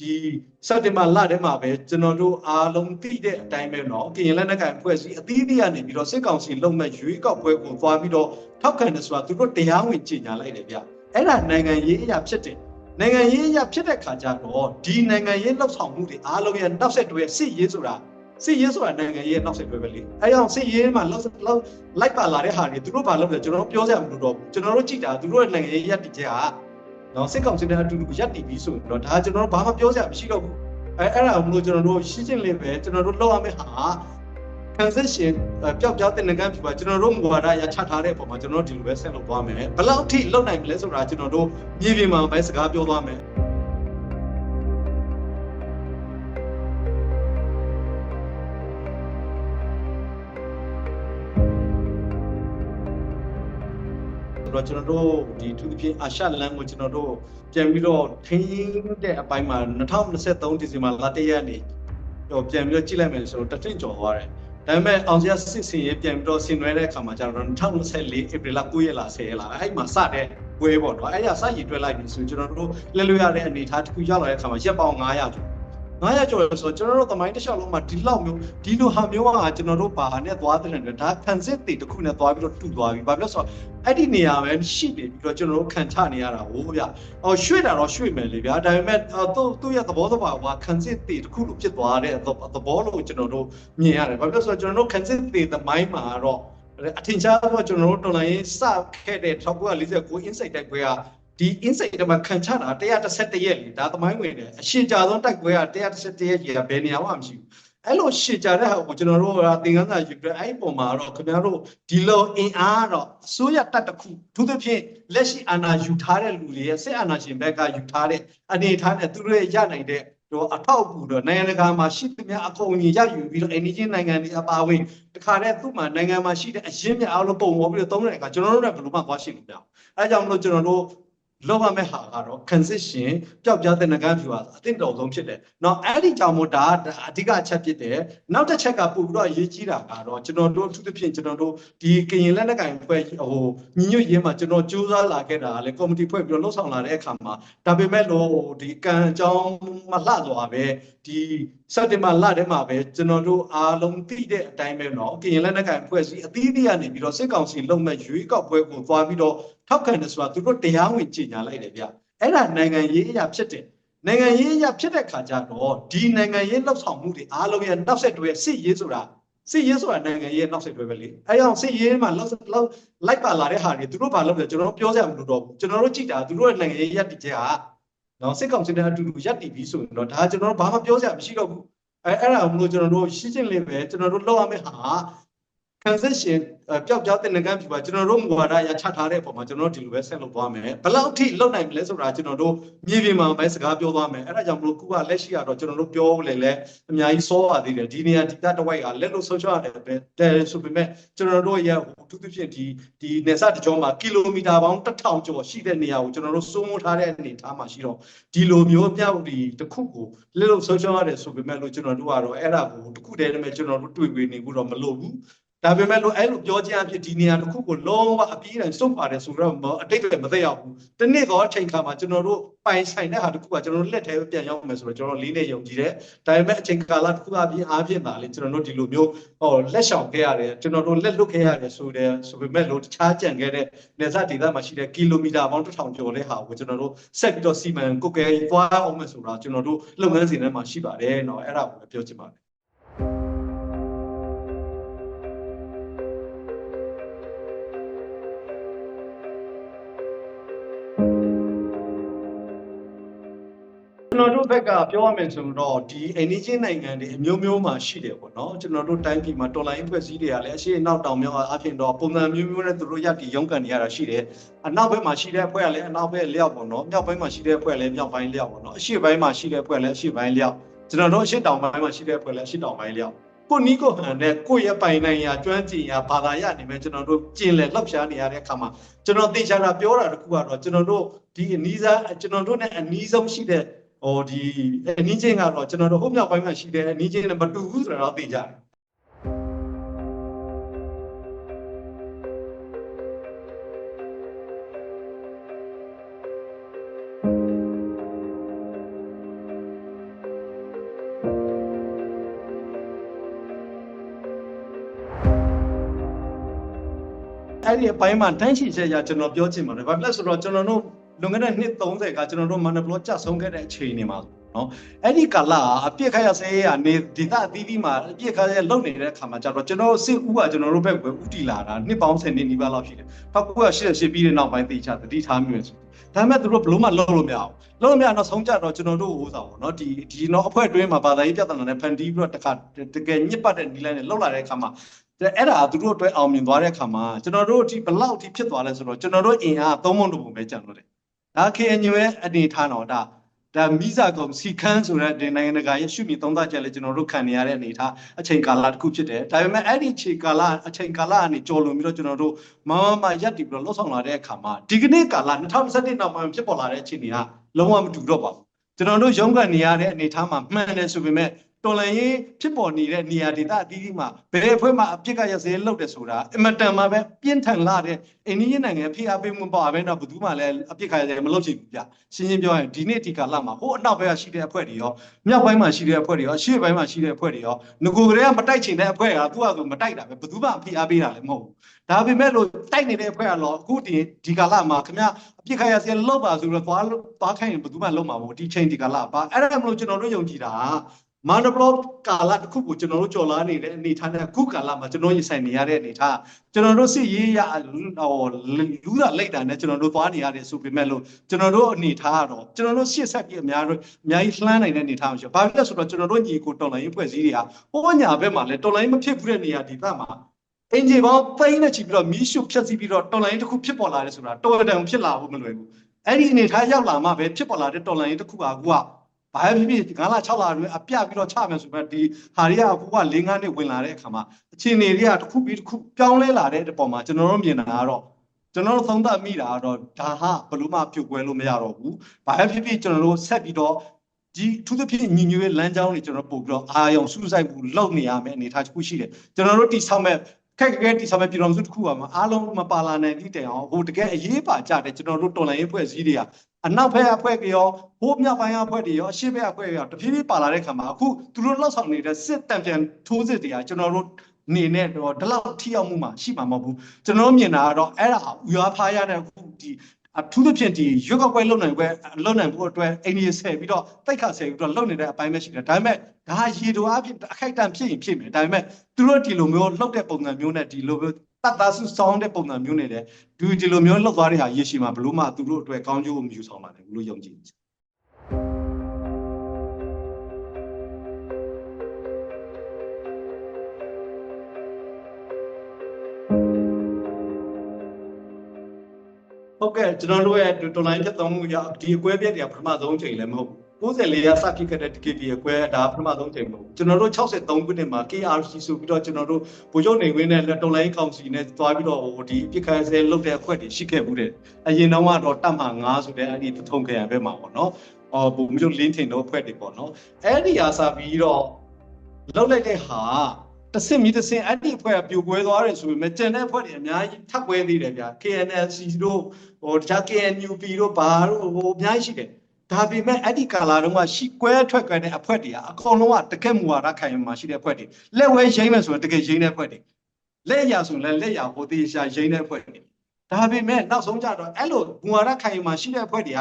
ဒီစက်တင်ဘာလထဲမှာပဲကျွန်တော်တို့အားလုံးသိတဲ့အတိုင်းပဲเนาะကရင်လက်နက်ကိုင်ဖွဲ့စည်းအသီးသီးကနေပြီးတော့စစ်ကောင်စီလုံမဲ့ရွေးကောက်ပွဲကိုသွားပြီးတော့ထောက်ခံတယ်ဆိုတာသူတို့တရားဝင်ကြေညာလိုက်တယ်ဗျအဲ့ဒါနိုင်ငံရေးအရာဖြစ်တယ်နိုင်ငံရေးအရာဖြစ်တဲ့ခါကျတော့ဒီနိုင်ငံရေးလှုပ်ဆောင်မှုတွေအားလုံးရဲ့နောက်ဆက်တွဲစစ်ရေးဆိုတာစစ်ရေးဆိုတာနိုင်ငံရေးနောက်ဆက်တွဲပဲလေအဲကြောင့်စစ်ရေးမှာလောက်လောက်လိုက်ပါလာတဲ့ဟာတွေသူတို့ဘာလုပ်လဲကျွန်တော်တို့ပြောစရာမလိုတော့ဘူးကျွန်တော်တို့ကြည့်တာသူတို့ရဲ့နိုင်ငံရေးရပ်တည်ချက်က နော်စစ်ကောင်စီနဲ့အတူတူရပ်တည်ပြီးဆိုရင်တော့ဒါကျွန်တော်တို့ဘာမှပြောစရာမရှိတော့ဘူးအဲအဲ့ဒါမလို့ကျွန်တော်တို့ရှင်းရှင်းလေးပဲကျွန်တော်တို့လောက်ရမယ့်ဟာ transition ပျောက်ပြောင်းတဲ့ငကန်းပြပါကျွန်တော်တို့မူဝါဒရချထားတဲ့အပေါ်မှာကျွန်တော်တို့ဒီလိုပဲဆက်လုပ်သွားမယ်ဘယ်လောက်ထိလုပ်နိုင်မလဲဆိုတာကျွန်တော်တို့မြေပြင်မှာပဲစကားပြောသွားမယ် တော့ကျွန်တော်တို့ဒီသူသဖြင့်အာရှလမ်းကိုကျွန်တော်တို့ပြန်ပြီးတော့ထိန်းတဲ့အပိုင်းမှာ2023ဒီဇင်ဘာလ1ရက်နေ့တော့ပြန်ပြီးတော့ကြည့်လိုက်မယ်ဆိုတော့တထင့်ကျော်သွားတယ်ဒါပေမဲ့အောင်စရစစ်စင်ရေးပြန်ပြီးတော့ဆင်နွှဲတဲ့အခါမှာကျတော့2024ဧပြီလ9ရက်လာ10ရက်လာအဲ့မှာစတဲ့ပွဲပေါ့နော်အဲ့ရစရည်တွဲလိုက်ပြီဆိုကျွန်တော်တို့လဲလွှဲရတဲ့အနေအထားတစ်ခုရောက်လာတဲ့အခါမှာရက်ပေါင်း900ကျော် 900ကျော်ဆိုတော့ကျွန်တော်တို့သမိုင်းတစ်လျှောက်လုံးမှာဒီလောက်မျိုးဒီလိုဟာမျိုးကကျွန်တော်တို့ဘာနဲ့သွားတဲ့လဲဒါခံစစ်တွေတစ်ခုနဲ့သွားပြီးတော့တူသွားပြီဘာဖြစ်လို့ဆိုတော့အဲ့ဒီနေရာပဲရှိနေပြီးတော့ကျွန်တော်တို့ခံချနေရတာဟိုဗျ။အော်ရွှေ့တာတော့ရွှေ့မယ်လေဗျာ။ဒါပေမဲ့သူ့သူ့ရဲ့သဘောတဘာကခံစစ်တွေတစ်ခုလိုဖြစ်သွားတဲ့သဘောလို့ကျွန်တော်တို့မြင်ရတယ်။ဘာဖြစ်လို့ဆိုတော့ကျွန်တော်တို့ခံစစ်တွေသမိုင်းမှာတော့အထင်ရှားတော့ကျွန်တော်တို့တော်လိုင်းစခဲ့တဲ့1949 insight တိုက်ပွဲက ဒီ insight တမှာခံချတာ131ရက်လေဒါသမိုင်းဝင်တယ်အရှင်ကြာဆုံးတိုက်ပွဲက131ရက်ကြီးကဘယ်နေရာမှမရှိဘူးအဲ့လိုရှေ့ကြတဲ့ဟာကိုကျွန်တော်တို့ကသင်ခန်းစာယူပြအဲ့ဒီပုံမှာတော့ခင်ဗျားတို့ဒီလိုအင်အားတော့အစိုးရတပ်တစ်ခုသူသဖြင့်လက်ရှိအာဏာယူထားတဲ့လူတွေရဲ့စစ်အာဏာရှင်ဘက်ကယူထားတဲ့အနေထားနဲ့သူတို့ရဲ့ရနိုင်တဲ့တော့အထောက်အကူတော့နိုင်ငံတကာမှာရှိသမျှအကုန်ကြီးရယူပြီးတော့အိန္ဒိယနိုင်ငံတွေအပါအဝင်တခါတည်းသူ့မှာနိုင်ငံမှာရှိတဲ့အရင်းမြအားလုံးပုံပေါ်ပြီးတော့သုံးတဲ့အခါကျွန်တော်တို့ကဘယ်လိုမှသွားရှိလို့မရဘူးအဲကြောင့်မလို့ကျွန်တော်တို့ လောက်ရမယ့်ဟာကတော့ transition ပျောက်ကြားတဲ့ငကန်းဖြူဟာအသင့်တော်ဆုံးဖြစ်တယ်။နော်အဲ့ဒီကြောင့်မို့ဒါအဓိကအချက်ဖြစ်တယ်။နောက်တစ်ချက်ကပို့ပြီးတော့အရေးကြီးတာကတော့ကျွန်တော်တို့အထူးသဖြင့်ကျွန်တော်တို့ဒီကရင်လက်နက်ကင်ဖွဲ့ဟိုညီညွတ်ရေးမှာကျွန်တော်စူးစမ်းလာခဲ့တာလည်းကော်မတီဖွဲ့ပြီးတော့လှုပ်ဆောင်လာတဲ့အခါမှာဒါပေမဲ့လို့ဒီကံအကြောင်းမလှသွားပဲဒီ စက်တင်ဘာလထဲမှာပဲကျွန်တော်တို့အားလုံးသိတဲ့အတိုင်းပဲเนาะကရင်လက်နက်ကင်ဖွဲ့စည်းအသီးသီးကနေပြီးတော့စစ်ကောင်စီလုံမဲ့ရွေးကောက်ပွဲကိုသွားပြီးတော့ထောက်ခံတယ်ဆိုတာသူတို့တရားဝင်ကြေညာလိုက်တယ်ဗျအဲ့ဒါနိုင်ငံရေးအရာဖြစ်တယ်နိုင်ငံရေးအရာဖြစ်တဲ့ခါကျတော့ဒီနိုင်ငံရေးလှုပ်ဆောင်မှုတွေအားလုံးရဲ့နောက်ဆက်တွဲစစ်ရေးဆိုတာစစ်ရေးဆိုတာနိုင်ငံရေးနောက်ဆက်တွဲပဲလေအဲကြောင့်စစ်ရေးမှာလောက်လောက်လိုက်ပါလာတဲ့ဟာတွေသူတို့ဘာလုပ်လဲကျွန်တော်တို့ပြောစရာမလိုတော့ဘူးကျွန်တော်တို့ကြည့်တာသူတို့ရဲ့နိုင်ငံရေးရပ်တည်ချက်က နော်စစ်ကောင်စီနဲ့အတူတူရပ်တည်ပြီးဆိုရင်တော့ဒါကျွန်တော်တို့ဘာမှပြောစရာမရှိတော့ဘူးအဲအဲ့ဒါမလို့ကျွန်တော်တို့ရှင်းရှင်းလေးပဲကျွန်တော်တို့လောက်ရမယ့်ဟာ transition ပျောက်ပြောင်းတဲ့ငကန်းပြပါကျွန်တော်တို့မူဝါဒရချထားတဲ့အပေါ်မှာကျွန်တော်တို့ဒီလိုပဲဆက်လုပ်သွားမယ်ဘယ်လောက်ထိလုပ်နိုင်မလဲဆိုတာကျွန်တော်တို့မြေပြင်မှာပဲစကားပြောသွားမယ်အဲ့ဒါကြောင့်မလို့ခုကလက်ရှိကတော့ကျွန်တော်တို့ပြောလေလဲအများကြီးစောပါသေးတယ်ဒီနေရာဒီတတဝိုက်ကလက်လို့ဆုံးရှုံးရတယ်ပဲတဲဆိုပေမဲ့ကျွန်တော်တို့ရဲ့အထူးသဖြင့်ဒီဒီနေဆတကြောမှာကီလိုမီတာပေါင်း1000ကျော်ရှိတဲ့နေရာကိုကျွန်တော်တို့စိုးမိုးထားတဲ့အနေအထားမှာရှိတော့ဒီလိုမျိုးမြောက်ဒီတစ်ခုကိုလက်လို့ဆုံးရှုံးရတယ်ဆိုပေမဲ့လို့ကျွန်တော်တို့ကတော့အဲ့ဒါကိုတစ်ခုတည်းနဲ့ကျွန်တော်တို့တွေ့ဝေနေဖို့တော့မလိုဘူး ဒါပေမဲ့လို့အဲ့လိုပြောခြင်းအဖြစ်ဒီနေရာတစ်ခုကိုလုံးဝအပြေးတိုင်းစုပ်ပါတယ်ဆိုတော့အတိတ်ပဲမသိရဘူး။တနေ့တော့အချိန်ခါမှာကျွန်တော်တို့ပိုင်ဆိုင်တဲ့ဟာတစ်ခုကကျွန်တော်တို့လက်ထဲပြန်ရောက်မယ်ဆိုတော့ကျွန်တော်လေးနဲ့ယုံကြည်တယ်။ဒါပေမဲ့အချိန်ကာလတစ်ခုအပြင်အားဖြင့်ပါလေကျွန်တော်တို့ဒီလိုမျိုးဟောလက်ဆောင်ခဲ့ရတယ်ကျွန်တော်တို့လက်လွတ်ခဲ့ရတယ်ဆိုတဲ့ဆိုပေမဲ့လို့တခြားကြံခဲ့တဲ့နေစာဒေသမှာရှိတဲ့ကီလိုမီတာပေါင်း1000ကျော်တဲ့ဟာကိုကျွန်တော်တို့ဆက်ပြီးတော့စီမံကုတ်ကဲသွားအောင်မယ်ဆိုတော့ကျွန်တော်တို့လုပ်ငန်းစဉ်ထဲမှာရှိပါတယ်เนาะအဲ့ဒါကိုလည်းပြောချင်ပါတယ် တော်တို့ဘက်ကပြောရမယ်ဆိုတော့ဒီအိန္ဒိချင်းနိုင်ငံတွေအမျိုးမျိုးမှာရှိတယ်ပေါ့နော်ကျွန်တော်တို့တိုင်းပြည်မှာတော်လိုင်းဖွဲ့စည်းတွေကလည်းအရှိအနောက်တောင်မြောက်အဖြစ်တော့ပုံစံမျိုးမျိုးနဲ့သူတို့ရပ်တည်ရုန်းကန်နေရတာရှိတယ်အနောက်ဘက်မှာရှိတဲ့အဖွဲ့ကလည်းအနောက်ဘက်လျောက်ပေါ့နော်မြောက်ဘက်မှာရှိတဲ့အဖွဲ့လည်းမြောက်ပိုင်းလျောက်ပေါ့နော်အရှေ့ပိုင်းမှာရှိတဲ့အဖွဲ့လည်းအရှေ့ပိုင်းလျောက်ကျွန်တော်တို့အရှေ့တောင်ပိုင်းမှာရှိတဲ့အဖွဲ့လည်းအရှေ့တောင်ပိုင်းလျောက်ကိုနီကိုဟန်နဲ့ကိုရဲ့ပိုင်နိုင်ရာကျွမ်းကျင်ရာဘာသာရနေမဲ့ကျွန်တော်တို့ကျင်လည်လောက်ရှားနေရတဲ့အခါမှာကျွန်တော်သိချတာပြောတာတခုကတော့ကျွန်တော်တို့ဒီအနီးစားကျွန်တော်တို့ ਨੇ အနီးဆုံးရှိတဲ့ ဟိုဒီအနည်းချင်းကတော့ကျွန်တော်တို့အုတ်မြောက်ပိုင်းမှာရှိတဲ့အနည်းချင်းနဲ့မတူဘူးဆိုတော့သိကြတယ်အဲ့ဒီအပိုင်းမှာတန်းချီချက်ရကျွန်တော်ပြောချင်ပါတယ်။ဘာဖြစ်လဲဆိုတော့ကျွန်တော်တို့ လွန်ခဲ့တဲ့နှစ်30ကကျွန်တော်တို့မန္တဘလော့ကြဆုံးခဲ့တဲ့အချိန်တွေမှာနော်အဲ့ဒီကာလအပြစ်ခတ်ရစေးကနေဒေသအသီးသီးမှာအပြစ်ခတ်ရလုံနေတဲ့အခါမှာကျတော့ကျွန်တော်စစ်ဦးကကျွန်တော်တို့ဘက်ကိုဥတီလာတာနှစ်ပေါင်း10နှစ်နီးပါးလောက်ရှိတယ်။ဖောက်ကူက88ပြီးတဲ့နောက်ပိုင်းသိချတတိထားမျိုးဆိုဒါပေမဲ့သူတို့ဘလို့မှလုံးလို့မရအောင်လုံးလို့မရတော့ဆုံးကြတော့ကျွန်တော်တို့ဟိုစားပေါ့နော်ဒီဒီတော့အဖွဲ့တွင်းမှာဘာသာရေးပြဿနာနဲ့ဖန်တီးပြီးတော့တခါတကယ်ညစ်ပတ်တဲ့နီလန်းနဲ့လောက်လာတဲ့အခါမှာအဲ့ဒါသူတို့အတွက်အောင်မြင်သွားတဲ့အခါမှာကျွန်တော်တို့ဒီဘလောက်ထိဖြစ်သွားလဲဆိုတော့ကျွန်တော်တို့အင်အားသုံးပုံတစ်ပုံပဲကြံလို့တယ် ဒါ KNU ရဲ့အနေထားတော့ဒါဒါမိစာကုံစီခန်းဆိုတဲ့ဒီနိုင်ငံတကာရဲ့ရှုမြင်သုံးသပ်ချက်လည်းကျွန်တော်တို့ခံနေရတဲ့အနေထားအချိန်ကာလတစ်ခုဖြစ်တယ်ဒါပေမဲ့အဲ့ဒီအချိန်ကာလအချိန်ကာလကနေကြော်လွန်ပြီးတော့ကျွန်တော်တို့မမမရက်တည်ပြီးတော့လှုပ်ဆောင်လာတဲ့အခါမှာဒီကနေ့ကာလ2021နောက်ပိုင်းဖြစ်ပေါ်လာတဲ့အခြေအနေကလုံးဝမတူတော့ပါဘူးကျွန်တော်တို့ရုန်းကန်နေရတဲ့အနေထားမှာမှန်တယ်ဆိုပေမဲ့ တော်လန်ရေးဖြစ်ပေါ်နေတဲ့နေရာဒေသအသီးသီးမှာဘယ်အဖွဲ့မှအပြစ်ကရစေလုပ်တယ်ဆိုတာအမတန်မှပဲပြင်းထန်လာတဲ့အိန္ဒိယနိုင်ငံဖိအားပေးမှုပေါ့အဘဲတော့ဘယ်သူမှလည်းအပြစ်ခါရစေမလုပ်ချင်ဘူးဗျရှင်းရှင်းပြောရင်ဒီနေ့ဒီကာလမှာဟိုအနောက်ဘက်ကရှိတဲ့အဖွဲ့တွေရောမြောက်ပိုင်းမှာရှိတဲ့အဖွဲ့တွေရောအရှေ့ပိုင်းမှာရှိတဲ့အဖွဲ့တွေရောငကိုကလေးကမတိုက်ချင်တဲ့အဖွဲ့ကသူ့ဟာသူမတိုက်တာပဲဘယ်သူမှဖိအားပေးတာလည်းမဟုတ်ဘူးဒါပေမဲ့လို့တိုက်နေတဲ့အဖွဲ့ကတော့အခုဒီဒီကာလမှာခင်ဗျအပြစ်ခါရစေလောက်ပါဆိုတော့သွားသွားခိုင်းရင်ဘယ်သူမှလုံးမှာမဟုတ်ဒီချိန်ဒီကာလပါအဲ့ဒါမလို့ကျွန်တော်တို့ယုံကြည်တာ မန္တဘလော့ကာလတစ်ခုကိုကျွန်တော်တို့ကြော်လာနေတဲ့အနေထားနဲ့အခုကာလမှာကျွန်တော်ရင်ဆိုင်နေရတဲ့အနေထားကျွန်တော်တို့စစ်ရေးရဟိုလူသာလိုက်တာနဲ့ကျွန်တော်တို့သွားနေရတယ်ဆိုပေမဲ့လို့ကျွန်တော်တို့အနေထားကတော့ကျွန်တော်တို့ရှေ့ဆက်ပြီးအများတို့အများကြီးလှမ်းနိုင်တဲ့အနေထားမရှိဘူး။ဘာဖြစ်လဲဆိုတော့ကျွန်တော်တို့ညီကိုတော်လိုင်းဖွဲ့စည်းတွေကဟိုညာဘက်မှာလည်းတော်လိုင်းမဖြစ်ဘူးတဲ့နေရာဒီဘက်မှာအင်ဂျီပေါင်းပိန်းနဲ့ချီပြီးတော့မီးရှို့ဖျက်ဆီးပြီးတော့တော်လိုင်းတစ်ခုဖြစ်ပေါ်လာတယ်ဆိုတာတော်တန်ဖြစ်လာဖို့မလွယ်ဘူး။အဲ့ဒီအနေထားရောက်လာမှပဲဖြစ်ပေါ်လာတဲ့တော်လိုင်းတစ်ခုကအခုက ဘာဖြစ်ဖြစ်ဒီကလာ6လအတွင်းအပြပြီးတော့ချမယ်ဆိုပေမဲ့ဒီဟာတွေကအခုက၄၅နှစ်ဝင်လာတဲ့အခါမှာအခြေအနေတွေကတစ်ခုပြီးတစ်ခုပြောင်းလဲလာတဲ့ပုံမှာကျွန်တော်တို့မြင်တာကတော့ကျွန်တော်တို့သုံးသပ်မိတာကတော့ဒါဟာဘလို့မှပြုတ်ကွဲလို့မရတော့ဘူးဘာဖြစ်ဖြစ်ကျွန်တော်တို့ဆက်ပြီးတော့ဒီသူသဖြင့်ညီညွတ်ရေးလမ်းကြောင်းတွေကျွန်တော်ပို့ပြီးတော့အာရုံစူးစိုက်မှုလုပ်နေရမယ်အနေထားတစ်ခုရှိတယ်ကျွန်တော်တို့တိဆောက်မဲ့ ခက်ခဲတိဆောက်မဲ့ပြည်တော်စုတစ်ခုပါမှာအားလုံးမပါလာနိုင်သည့်တိုင်အောင်ဟိုတကယ်အရေးပါကြတယ်ကျွန်တော်တို့တော်လိုင်းရေးဖွဲ့စည်းတွေကအနောက်ဘက်အဖွဲ့ကရောဟိုမြောက်ပိုင်းအဖွဲ့တွေရောအရှေ့ဘက်အဖွဲ့ရောတဖြည်းဖြည်းပါလာတဲ့ခါမှာအခုသူတို့လောက်ဆောင်နေတဲ့စစ်တံပြန်ထိုးစစ်တွေကကျွန်တော်တို့နေနဲ့တော့ဒီလောက်ထိရောက်မှုမှာရှိမှာမဟုတ်ဘူးကျွန်တော်မြင်တာကတော့အဲ့ဒါဥရဖားရတဲ့အခုဒီ အထူးသဖြင့်ဒီရွက်ကောက်ပွဲလုံနိုင်ပွဲလုံနိုင်ဖို့အတွက်အိန္ဒိယဆယ်ပြီးတော့တိုက်ခါဆယ်ပြီးတော့လုံနေတဲ့အပိုင်းပဲရှိတယ်ဒါပေမဲ့ဒါရေတူအဖြစ်အခိုက်အတန့်ဖြစ်ရင်ဖြစ်မယ်ဒါပေမဲ့သူတို့ဒီလိုမျိုးလှုပ်တဲ့ပုံစံမျိုးနဲ့ဒီလိုမျိုးတတ်သားစုစောင်းတဲ့ပုံစံမျိုးနဲ့လေဒီဒီလိုမျိုးလောက်သွားတဲ့ဟာရေရှည်မှာဘလို့မှသူတို့အတွက်ကောင်းကျိုးကိုမယူဆောင်ပါနဲ့ဘလို့ယုံကြည်ဟုတ်ကဲ့ ကျွန်တော်တို့ရဲ့ total line ဖြတ်သုံးမှုရဒီအကွဲပြက်တွေကပထမဆုံးချိန်လည်းမဟုတ်ဘူး94ရာစဖြစ်ခဲ့တဲ့ DKP အကွဲဒါပထမဆုံးချိန်မဟုတ်ကျွန်တော်တို့63ခုနှစ်မှာ KRC ဆိုပြီးတော့ကျွန်တော်တို့ဗိုလ်ချုပ်နေဝင်းနဲ့တော်လိုင်းကောင်စီနဲ့တွားပြီးတော့ဟိုဒီပြစ်ခတ်ဆဲလုပ်တဲ့အဖွဲ့တွေရှိခဲ့မှုတဲ့အရင်တော့ကတော့တပ်မှ9ဆိုတဲ့အဲ့ဒီထုံခရံဘက်မှာပေါ့နော်အော်ဗိုလ်ချုပ်လင်းထင်တို့အဖွဲ့တွေပေါ့နော်အဲ့ဒီအားစားပြီးတော့လောက်လိုက်တဲ့ဟာ တဆင့်မီတဆင့်အဲ့ဒီအဖွဲ့ကပြိုကွဲသွားတယ်ဆိုပေမဲ့ကျန်တဲ့အဖွဲ့တွေအများကြီးထပ်ကွဲသေးတယ်ဗျာ KNLC တို့ဟိုတခြား KNUP တို့ဘာတို့ဟိုအများကြီးရှိတယ်ဒါပေမဲ့အဲ့ဒီကာလာတုန်းကရှိကွဲထွက်ကွဲတဲ့အဖွဲ့တွေကအကုန်လုံးကတကက်မူဝါဒခံယူမှရှိတဲ့အဖွဲ့တွေလက်ဝဲရိမ့်မယ်ဆိုရင်တကယ်ရိမ့်တဲ့အဖွဲ့တွေလက်ရဆိုရင်လည်းလက်ရဟိုတေးရှာရိမ့်တဲ့အဖွဲ့တွေ ဒါပေမဲ့နောက်ဆုံးကြတော့အဲ့လိုမူဝါဒခံယူမှရှိတဲ့အဖွဲ့တွေက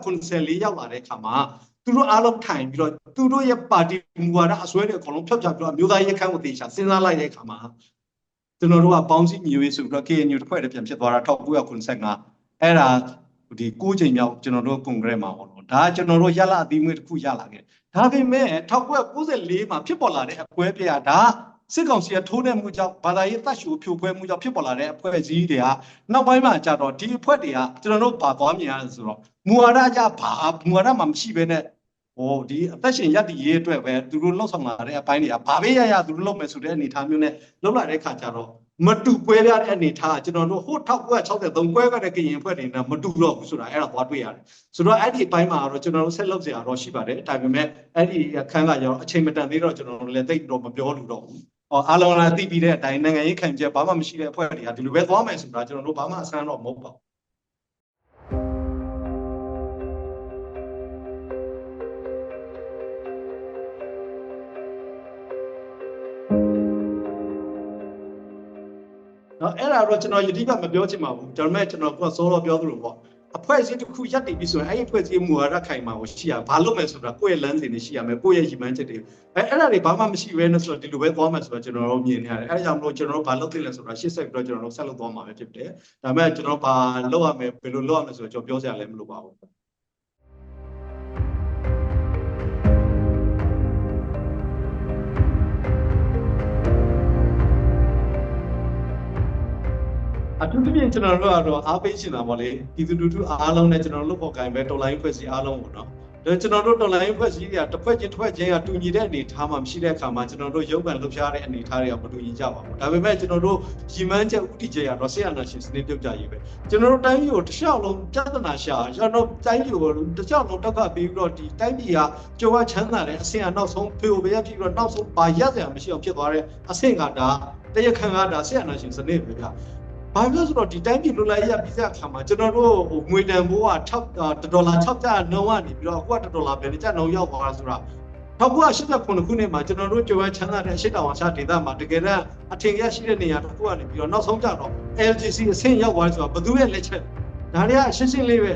1994ရောက်လာတဲ့အခါမှာသူတို့အားလုံးထိုင်ပြီးတော့သူတို့ရဲ့ပါတီမူဝါဒအစွဲတွေအကုန်လုံးဖြောက်ချပြီးတော့အမျိုးသားရေးခန့်ကိုတေးရှာစဉ်းစားလိုက်တဲ့အခါမှာကျွန်တော်တို့ကပေါင်းစည်းညီရေးဆိုပြီးတော့ KNU တစ်ဖွဲ့တည်းပြန်ဖြစ်သွားတာ1995အဲ့ဒါဒီ9ချိန်မြောက်ကျွန်တော်တို့ကွန်ဂရက်မှာပေါ့နော်ဒါကျွန်တော်တို့ရလာအသီးမွေးတစ်ခုရလာခဲ့ဒါပေမဲ့1994မှာဖြစ်ပေါ်လာတဲ့အပွဲပြရဒါ စစ်ကောင်စီကထိုးနှက်မှုကြောင့်ဘာသာရေးတပ်ရှူဖြိုခွဲမှုကြောင့်ဖြစ်ပေါ်လာတဲ့အဖွဲ့အစည်းတွေကနောက်ပိုင်းမှာကြတော့ဒီအဖွဲ့တွေကကျွန်တော်တို့ပါသွားမြင်ရတယ်ဆိုတော့မူဝါဒကြဘာမူဝါဒမှမရှိဘဲနဲ့ဟိုဒီအသက်ရှင်ရပ်တည်ရေးအတွက်ပဲသူတို့လှုပ်ဆောင်လာတဲ့အပိုင်းတွေကဘာပဲရရသူတို့လုပ်မယ်ဆိုတဲ့အနေအထားမျိုးနဲ့လှုပ်လာတဲ့ခါကျတော့မတူကွဲပြားတဲ့အနေထားကျွန်တော်တို့ဟို1963ကွဲခဲ့တဲ့ကရင်ဖွဲ့တွေနဲ့မတူတော့ဘူးဆိုတာအဲ့ဒါသွားတွေ့ရတယ်ဆိုတော့အဲ့ဒီအပိုင်းမှာတော့ကျွန်တော်တို့ဆက်လုပ်စရာတော့ရှိပါတယ်ဒါပေမဲ့အဲ့ဒီအခန်းကကျတော့အချိန်မတန်သေးတော့ကျွန်တော်တို့လည်းသိတော့မပြောလို့တော့ဘူး ဟောအားလုံးလည်းသိပြီးတဲ့အတိုင်းနိုင်ငံရေးခံချက်ဘာမှမရှိတဲ့အဖွဲ့တွေကဒီလိုပဲသွားမယ်ဆိုတာကျွန်တော်တို့ဘာမှအဆန်းတော့မဟုတ်ပါဘူးနော်တော့အဲ့ဒါတော့ကျွန်တော်ယတိကမပြောချင်ပါဘူးဒါပေမဲ့ကျွန်တော်ကစောတော့ပြောသလိုပေါ့ အဖွဲ့အစည်းတစ်ခုရပ်တည်ပြီးဆိုရင်အဲ့ဒီအဖွဲ့အစည်းမူဝါဒခိုင်မာကိုရှိရဘာလုပ်မယ်ဆိုတာကိုယ့်ရဲ့လမ်းစဉ်တွေရှိရမယ်ကိုယ့်ရဲ့ရည်မှန်းချက်တွေအဲအဲ့ဒါတွေဘာမှမရှိဘဲနဲ့ဆိုတော့ဒီလိုပဲသွားမှဆိုတော့ကျွန်တော်တို့မြင်နေရတယ်အဲဒါကြောင့်မလို့ကျွန်တော်တို့ဘာလုပ်သင့်လဲဆိုတာရှေ့ဆက်ပြီးတော့ကျွန်တော်တို့ဆက်လုပ်သွားမှာပဲဖြစ်တယ်ဒါပေမဲ့ကျွန်တော်ဘာလုပ်ရမယ်ဘယ်လိုလုပ်ရမယ်ဆိုတော့ကျွန်တော်ပြောစရာလည်းမလိုပါဘူး အထူးသဖြင့်ကျွန်တော်တို့ကတော့အားပေးရှင်တာပေါ့လေပြည်သူလူထုအားလုံးနဲ့ကျွန်တော်တို့လုပ်ပေါ်ကိုင်ပဲတော်လိုင်းဖွဲ့စည်းအားလုံးပေါ့နော်ဒါကျွန်တော်တို့တော်လိုင်းဖွဲ့စည်းတွေကတစ်ဖွဲ့ချင်းတစ်ဖွဲ့ချင်းကတူညီတဲ့အနေအထားမှမရှိတဲ့အခါမှာကျွန်တော်တို့ရုပ်ပံလှုပ်ရှားတဲ့အနေအထားတွေကမတူညီကြပါဘူးဒါပေမဲ့ကျွန်တော်တို့ရည်မှန်းချက်ဥတီချက်ကတော့ဆရာနာရှင်စနစ်ပြုတ်ကြရေးပဲကျွန်တော်တို့တိုင်းပြည်ကိုတစ်လျှောက်လုံးပြဿနာရှာကျွန်တော်တို့တိုင်းပြည်ကိုတစ်လျှောက်လုံးတောက်ကပြီးပြီးတော့ဒီတိုင်းပြည်ကကြိုးဝချမ်းသာတဲ့အဆင့်အနောက်ဆုံးဖေိုပဲဖြစ်ပြီးတော့နောက်ဆုံးပါရစရာမရှိအောင်ဖြစ်သွားတဲ့အဆင့်ကဒါတရားခံကဒါဆရာနာရှင်စနစ်ပဲဗျာ ဘာလို့လဲဆိုတော့ဒီတိုင်းပြည်လွတ်လပ်ရေးရပြီးတဲ့အခါမှာကျွန်တော်တို့ဟိုငွေတန်ဖိုးက6ဒေါ်လာ6ကျပ်နှုန်းကနေပြီးတော့အခုကဒေါ်လာပဲကျပ်နှုန်းရောက်သွားတာဆိုတာ1989ခုနှစ်မှာကျွန်တော်တို့ကြိုးဝချမ်းသာတဲ့အရှိတောင်အရှဒေသမှာတကယ်တော့အထင်ရရှိတဲ့နေရာတစ်ခုကနေပြီးတော့နောက်ဆုံးကြတော့ LGC အဆင့်ရောက်သွားဆိုတော့ဘသူရဲ့လက်ချက်ဒါတွေကရှင်းရှင်းလေးပဲ